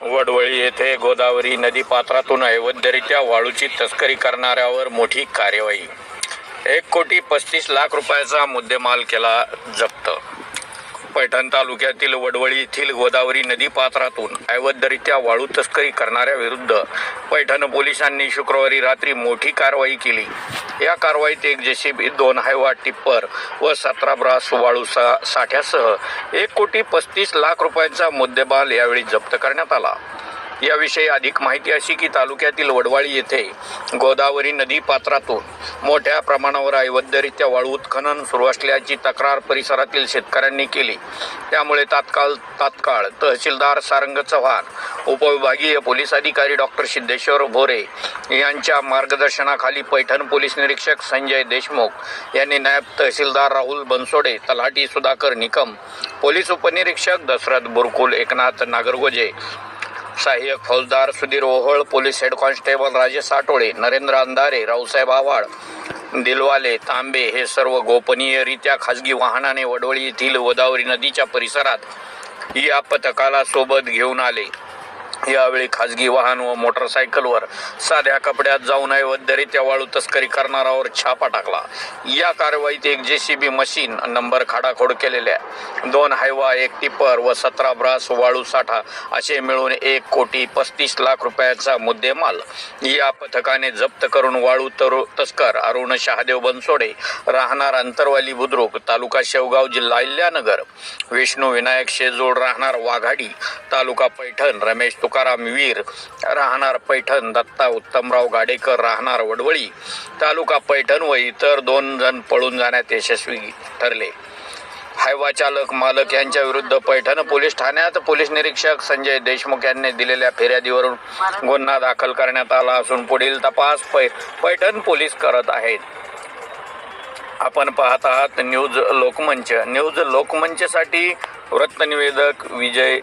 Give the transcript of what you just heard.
वडवळी येथे गोदावरी नदी पात्रातून वाळूची तस्करी करणाऱ्यावर मोठी कार्यवाही. एक कोटी पस्तीस लाख रुपयाचा मुद्देमाल केला जप्त. पैठण तालुक्यातील वडवळी येथील गोदावरी नदी पात्रातून वाळू तस्करी करणाऱ्या विरुद्ध पैठण पोलिसांनी शुक्रवारी रात्री मोठी कारवाई केली. या कारवाईत एक जेसीबी दोन हायवा टिप्पर व सतरा ब्रास वाळू सा साठ्यासह एक कोटी पस्तीस लाख रुपयांचा मुद्देमाल यावेळी जप्त करण्यात आला. याविषयी अधिक माहिती अशी की तालुक्यातील वडवाळी येथे गोदावरी नदी पात्रातून मोठ्या प्रमाणावर ऐवध्यरित्या वाळू उत्खनन सुरू असल्याची तक्रार परिसरातील शेतकऱ्यांनी केली. त्यामुळे तात्काळ तात्काळ तहसीलदार सारंग चव्हाण उपविभागीय पोलीस अधिकारी डॉक्टर सिद्धेश्वर भोरे यांच्या मार्गदर्शनाखाली पैठण पोलीस निरीक्षक संजय देशमुख यांनी नायब तहसीलदार राहुल बनसोडे तलाठी सुधाकर निकम पोलीस उपनिरीक्षक दशरथ बुरकुल एकनाथ नागरगोजे सहाय्यक फौजदार Sudhir Ohol police head constable Rajesh Satole Narendra Andhare Raosaheb Avhad Dilwale Tambe हे सर्व गोपनीयरित्या खाजगी वाहनाने वडवळी येथील गोदावरी नदीच्या परिसरात या पथकाला सोबत घेऊन आले. यावेळी खाजगी वाहन व मोटरसायकलवर साध्या कपड्यात जाऊन अवैधरित्या वाळू तस्करी करणारावर छापा टाकला. या कारवाईत एक जेसीबी मशीन नंबर खाडाखोड केलेल्या दोन हायवा एक टिपर व सतरा ब्रास वाळू साठा असे मिळून एक कोटी पस्तीस लाख रुपयाचा मुद्देमाल. या पथकाने जप्त करून वाळू तरु तस्कर अरुण शहादेव बनसोडे राहणार अंतरवाली बुद्रुक तालुका शेवगाव जिल्हा अहिल्यानगर विष्णू विनायक शेजोड राहणार वाघाडी तालुका पैठण रमेश तुकाराम वीर. राहणार पैठण दत्ता उत्तमराव गाडेकर राहणार वडवळी. तालुका पैठण व इतर दोन जण पळून जाण्यात यशस्वी ठरले. हायवा चालक मालक यांच्या विरुद्ध पैठण पोलीस ठाण्यात पोलीस निरीक्षक संजय देशमुख यांनी दिलेल्या फिर्यादीवरून गुन्हा दाखल करण्यात आला असून पुढील तपास पै पैठण पोलीस करत आहेत. आपण पाहत आहात न्यूज लोकमंच. न्यूज लोकमंचसाठी वृत्तनिवेदक विजय